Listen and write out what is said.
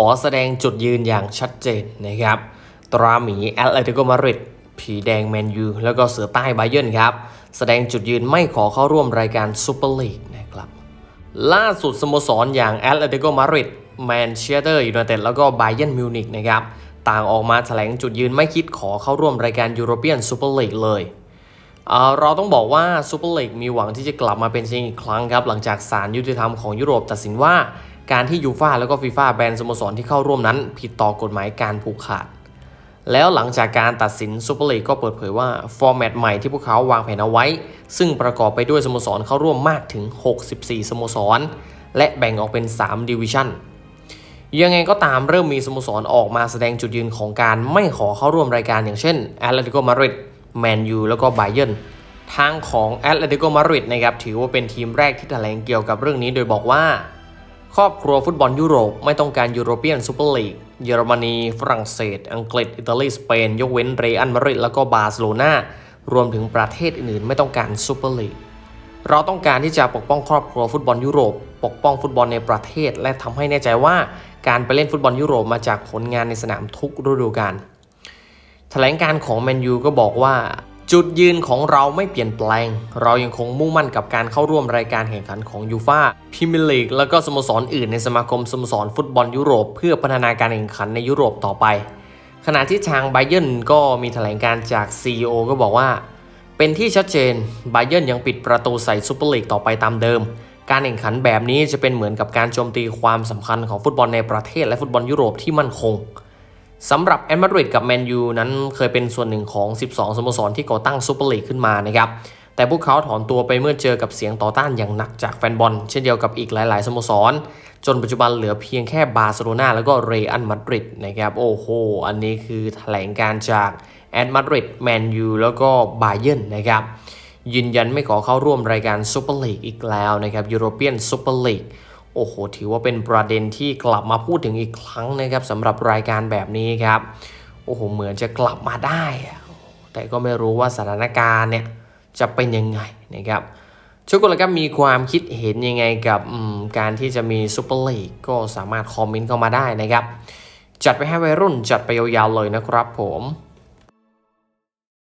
อแสดงจุดยืนอย่างชัดเจนนะครับ ตราหมีแอตเลติโกมาริดผีแดงแมนยู แล้วก็เสือใต้ไบเยนครับ แสดงจุดยืนไม่ขอเข้าร่วมรายการซูเปอร์ลีกนะครับ ล่าสุดสโมสรอย่างแอตเลติโกมาริดแมนเชสเตอร์ยูไนเต็ดแล้วก็ไบเยนมิวนิกนะครับ ต่างออกมาแถลงจุดยืนไม่คิดขอเข้าร่วมรายการยูโรเปียนซูเปอร์ลีกเลยเราต้องบอกว่าซูเปอร์ลีกมีหวังที่จะกลับมาเป็นจริงอีกครั้งครับ หลังจากศาลยุติธรรมของยุโรปตัดสินว่า การที่ยูฟ่าแล้วก็ฟีฟ่าแบนสโมสรที่เข้าร่วมนั้น ผิดต่อกฎหมายการผูกขาด แล้วหลังจากการตัดสินซูเปอร์ลีกก็เปิดเผยว่า ฟอร์แมตใหม่ที่พวกเขาวางแผนเอาไว้ ซึ่งประกอบไปด้วยสโมสรเข้าร่วมมากถึง 64 สโมสร และแบ่งออกเป็น 3 ดิวิชั่นยังไงก็ตามเริ่มมีสโมสรออกมาแสดงจุดยืนของการไม่ขอเข้าร่วมรายการอย่างเช่นแอตเลติโกมาดริดแมนยูแล้วก็ไบเยนทางของแอตเลติโกมาดริดนะครับถือว่าเป็นทีมแรกที่แถลงเกี่ยวกับเรื่องนี้โดยบอกว่า ครอบครัวฟุตบอลยุโรปไม่ต้องการยูโรเปียนซูเปอร์ลีกเยอรมนี ฝรั่งเศส อังกฤษ อิตาลี สเปน ยกเว้นเรอัลมาดริดแล้วก็บาร์เซโลนารวมถึงประเทศอื่นๆ ไม่ต้องการซูเปอร์ลีกเราต้องการที่จะปกป้องครอบครัวฟุตบอลยุโรป ปกป้องฟุตบอลในประเทศ และทำให้แน่ใจว่าการไปเล่นฟุตบอลยุโรปมาจากผลงานในสนามทุกฤดูกาลแถลงการของแมนยูก็บอกว่า จุดยืนของเราไม่เปลี่ยนแปลง เรายังคงมุ่งมั่นกับการเข้าร่วมรายการแข่งขันของยูฟาพรีเมียร์ลีก แล้วก็สโมสรอื่นในสมาคมสโมสรฟุตบอลยุโรป เพื่อพัฒนาการแข่งขันในยุโรปต่อไป ขณะที่ทางไบเยนก็มีแถลงการจาก CEO ก็บอกว่า เป็นที่ชัดเจนไบเยนยังปิดประตูใส่ซูเปอร์ลีกต่อไปตามเดิม การแข่งขันแบบนี้จะเป็นเหมือนกับการโจมตีความสำคัญของฟุตบอลในประเทศและฟุตบอลยุโรปที่มั่นคง สำหรับแอตมาดริดกับแมนยูนั้นเคยเป็นส่วนหนึ่งของ 12 สโมสรที่ก่อตั้งซูเปอร์ลีกขึ้นมานะครับแต่พวกเขาถอนตัวไปเมื่อเจอกับเสียงต่อต้านอย่างหนักจากแฟนบอล เช่นเดียวกับอีกหลาย ๆ สโมสร จนปัจจุบันเหลือเพียงแค่บาร์เซโลนาแล้วก็เรอัลมาดริดนะครับโอ้โห อันนี้คือแถลงการจากแอตมาดริดแมนยูแล้วก็บาเยร์นนะครับยืนยันไม่ขอเข้าร่วมรายการซูเปอร์ลีกอีกแล้วนะครับยูโรเปียนซูเปอร์ลีก โอ้โห ถือว่าเป็นประเด็นที่กลับมาพูดถึงอีกครั้งนะครับสำหรับรายการแบบนี้ครับ โอ้โห เหมือนจะกลับมาได้ แต่ก็ไม่รู้ว่าสถานการณ์เนี่ยจะเป็นยังไงนะครับทุกคนละครับมีความคิดเห็นยังไงกับการที่จะมีซูเปอร์ลีกก็สามารถคอมเมนต์เข้ามาได้นะครับ จัดไปให้วัยรุ่นจัดไปยาวๆเลยนะครับผม